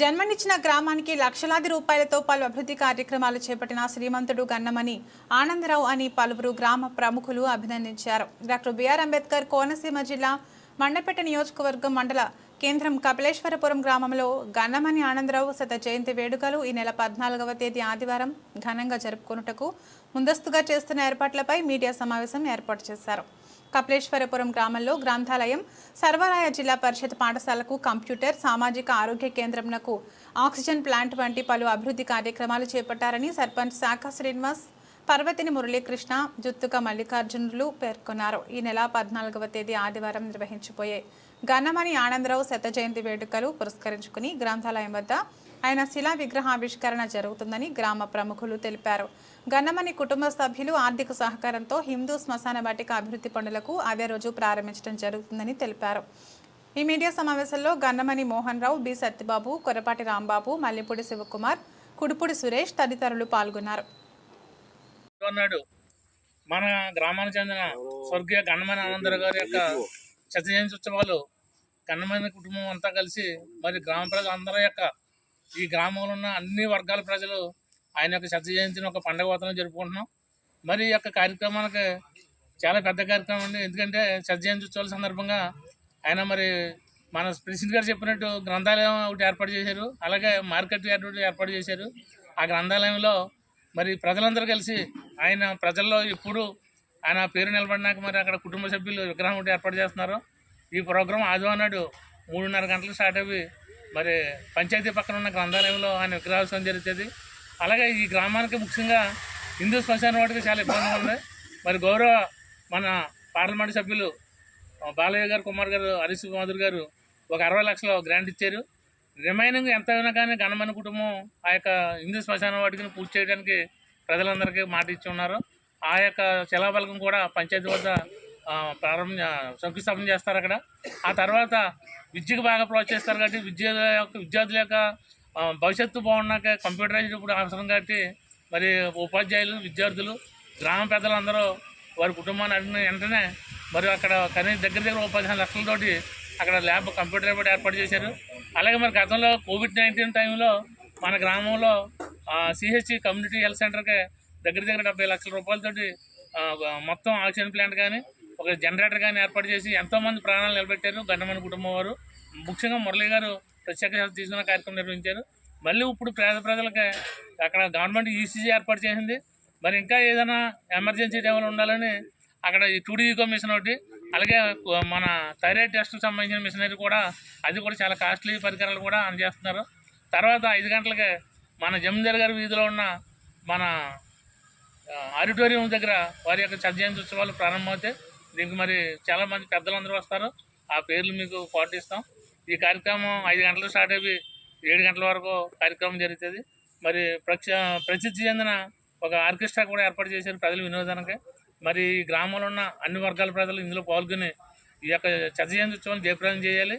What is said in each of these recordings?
జన్మనిచ్చిన గ్రామానికి లక్షలాది రూపాయలతో పలు అభివృద్ధి కార్యక్రమాలు చేపట్టిన శ్రీమంతుడు గన్నమని ఆనందరావు అని పలువురు గ్రామ ప్రముఖులు అభినందించారు. డాక్టర్ బిఆర్ అంబేద్కర్ కోనసీమ జిల్లా మండపేట నియోజకవర్గం మండల కేంద్రం కపిలేశ్వరపురం గ్రామంలో గన్నమని ఆనందరావు శత జయంతి వేడుకలు ఈ నెల పద్నాలుగవ తేదీ ఆదివారం ఘనంగా జరుపుకొనుటకు ముందస్తుగా చేస్తున్న ఏర్పాట్లపై మీడియా సమావేశం ఏర్పాటు చేశారు. కపిలేశ్వరపురం గ్రామంలో గ్రంథాలయం సర్వరాయ జిల్లా పరిషత్ పాఠశాలకు కంప్యూటర్ సామాజిక ఆరోగ్య కేంద్రంనకు ఆక్సిజన్ ప్లాంట్ వంటి పలు అభివృద్ధి కార్యక్రమాలు చేపట్టారని సర్పంచ్ శాఖ శ్రీనివాస్ పర్వతిని మురళీకృష్ణ జుత్తుక మల్లికార్జునులు పేర్కొన్నారు. ఈ నెల పద్నాలుగవ తేదీ ఆదివారం నిర్వహించబోయే గన్నమణి ఆనందరావు శత జయంతి వేడుకలు పురస్కరించుకుని గ్రంథాలయం వద్ద ఆయన శిలా విగ్రహావిష్కరణ జరుగుతుందని గ్రామ ప్రముఖులు తెలిపారు. గన్నమని కుటుంబ సభ్యులు ఆర్థిక సహకారంతో హిందూ శ్మశాన వాటిక అభివృద్ధి పనులకు అదే రోజు ప్రారంభించడం జరుగుతుందని తెలిపారు. ఈ మీడియా సమావేశంలో గన్నమని మోహన్ రావు బి. సత్యబాబు కొరపాటి రాంబాబు మల్లెపూడి శివకుమార్ కుడుపుడి సురేష్ తదితరులు పాల్గొన్నారు. మన గ్రామానికి చెందిన స్వర్గీయ గన్నమని ఆనందరావు గారి యొక్క శతజయంతి ఉత్సవాలు గన్నమని కుటుంబం అంతా కలిసి మరి గ్రామ ప్రజలు అందరి యొక్క ఈ గ్రామంలో ఉన్న అన్ని వర్గాల ప్రజలు ఆయన యొక్క శత జయంతిని ఒక పండగ వాతావరణం జరుపుకుంటున్నాం. మరి ఈ యొక్క కార్యక్రమానికి చాలా పెద్ద కార్యక్రమం అండి. ఎందుకంటే శత జయంతి ఉత్సవాల సందర్భంగా ఆయన మరి మన ప్రెసిడెంట్ గారు చెప్పినట్టు గ్రంథాలయం ఒకటి ఏర్పాటు చేశారు. అలాగే మార్కెట్ ఏర్పాటు ఒకటి ఏర్పాటు చేశారు. ఆ గ్రంథాలయంలో మరి ప్రజలందరూ కలిసి ఆయన ప్రజల్లో ఎప్పుడు ఆయన పేరు నిలబడినాక మరి అక్కడ కుటుంబ సభ్యులు విగ్రహం ఒకటి ఏర్పాటు చేస్తున్నారు. ఈ ప్రోగ్రాం ఆదివారం నాడు మూడున్నర గంటలకు స్టార్ట్ అయ్యి మరి పంచాయతీ పక్కన ఉన్న గ్రంథాలయంలో ఆయన విగ్రహోత్సవం జరుగుతుంది. అలాగే ఈ గ్రామానికి ముఖ్యంగా హిందూ శ్మశాన వాటికి చాలా ఇబ్బందిగా ఉంది. మరి గౌరవ మన పార్లమెంట్ సభ్యులు బాలయ్య గారు కుమార్ గారు హరీష్ మాధుర్ గారు ఒక అరవై లక్షల గ్రాంట్ ఇచ్చారు. రిమైనింగ్ ఎంత అయినా కానీ గణమైన కుటుంబం ఆ యొక్క హిందూ శ్మశాన వాటికి పూర్తి చేయడానికి ప్రజలందరికీ మాట ఇచ్చి ఉన్నారు. ఆ యొక్క శిలాబలకం కూడా పంచాయతీ వద్ద ప్రారంభ శంకుస్థాపన చేస్తారు అక్కడ. ఆ తర్వాత విద్యకు బాగా ప్రోత్సహిస్తారు కాబట్టి విద్య యొక్క విద్యార్థుల యొక్క భవిష్యత్తు బాగున్నాక కంప్యూటరైజ్డ్ ఇప్పుడు అవసరం కాబట్టి మరి ఉపాధ్యాయులు విద్యార్థులు గ్రామ పెద్దలందరూ వారి కుటుంబాన్ని అడిగిన వెంటనే మరి అక్కడ కనీస దగ్గర దగ్గర ఒక పదిహేను లక్షలతోటి అక్కడ ల్యాబ్ కంప్యూటర్ ల్యాబ్ ఏర్పాటు చేశారు. అలాగే మరి గతంలో కోవిడ్ నైన్టీన్ టైంలో మన గ్రామంలో సిహెచ్సి కమ్యూనిటీ హెల్త్ సెంటర్కి దగ్గర దగ్గర డెబ్బై లక్షల రూపాయలతోటి మొత్తం ఆక్సిజన్ ప్లాంట్ కానీ ఒక జనరేటర్ కానీ ఏర్పాటు చేసి ఎంతోమంది ప్రాణాలు నిలబెట్టారు. గన్నమని కుటుంబం వారు. ముఖ్యంగా మురళి గారు ప్రత్యేక శ్రద్ధ తీసుకున్న కార్యక్రమం నిర్వహించారు. మళ్ళీ ఇప్పుడు పేద ప్రజలకి అక్కడ గవర్నమెంట్ ఈసీజీ ఏర్పాటు చేసింది. మరి ఇంకా ఏదైనా ఎమర్జెన్సీ టైంలో ఉండాలని అక్కడ ఈ టూడీ మిషన్ ఒకటి అలాగే మన థైరాయిడ్ టెస్ట్కి సంబంధించిన మిషనరీ కూడా అది కూడా చాలా కాస్ట్లీ పరికరాలు కూడా అందజేస్తున్నారు. తర్వాత ఐదు గంటలకి మన జమీందార్ గారి వీధిలో ఉన్న మన ఆడిటోరియం దగ్గర వారి యొక్క చర్జయంతి ఉత్సవాలు ప్రారంభమవుతాయి. దీనికి మరి చాలా మంది పెద్దలందరూ వస్తారు. ఆ పేర్లు మీకు పాటిస్తాం. ఈ కార్యక్రమం ఐదు గంటలకు స్టార్ట్ అయ్యి ఏడు గంటల వరకు కార్యక్రమం జరుగుతుంది. మరి ప్రక్ష ప్రసిద్ధి చెందిన ఒక ఆర్కెస్ట్రా కూడా ఏర్పాటు చేశారు ప్రజల వినోదానికి. మరి ఈ గ్రామంలో ఉన్న అన్ని వర్గాల ప్రజలు ఇందులో పాల్గొని ఈ యొక్క చతజయంతి ఉత్సవాన్ని జయప్రదం చేయాలి.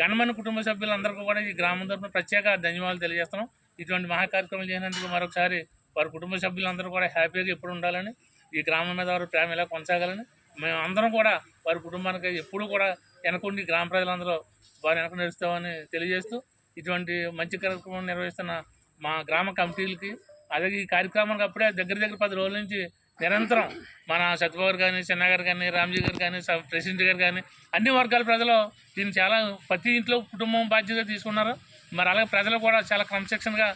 గణమన కుటుంబ సభ్యులందరికీ కూడా ఈ గ్రామం తరఫున ప్రత్యేక ధన్యవాదాలు తెలియజేస్తున్నాం. ఇటువంటి మహా కార్యక్రమం చేసినందుకు మరొకసారి వారి కుటుంబ సభ్యులందరూ కూడా హ్యాపీగా ఎప్పుడు ఉండాలని ఈ గ్రామం మీద వారు ప్రేమ ఇలా కొనసాగాలని మేము అందరం కూడా వారి కుటుంబానికి ఎప్పుడూ కూడా వెనకుండి గ్రామ ప్రజలందరూ వారి వెనక నడుస్తామని తెలియజేస్తూ ఇటువంటి మంచి కార్యక్రమం నిర్వహిస్తున్న మా గ్రామ కమిటీలకి అలాగే ఈ కార్యక్రమానికి అప్పుడే దగ్గర దగ్గర పది రోజుల నుంచి నిరంతరం మన సత్యబాబు కానీ చిన్న గారు కానీ రామ్జీ గారు కానీ ప్రెసిడెంట్ గారు కానీ అన్ని వర్గాల ప్రజలు దీన్ని చాలా ప్రతి ఇంట్లో కుటుంబం బాధ్యత తీసుకున్నారు. మరి అలాగే ప్రజలు కూడా చాలా క్రమశిక్షణగా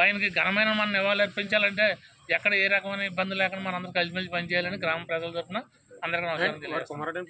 ఆయనకి ఘనమైన మన నివాళులు అర్పించాలంటే ఎక్కడ ఏ రకమైన ఇబ్బంది లేకుండా మనం కలిసిమెలిసి పనిచేయాలని గ్రామ ప్రజల తరఫున అందరికీ నమస్కారం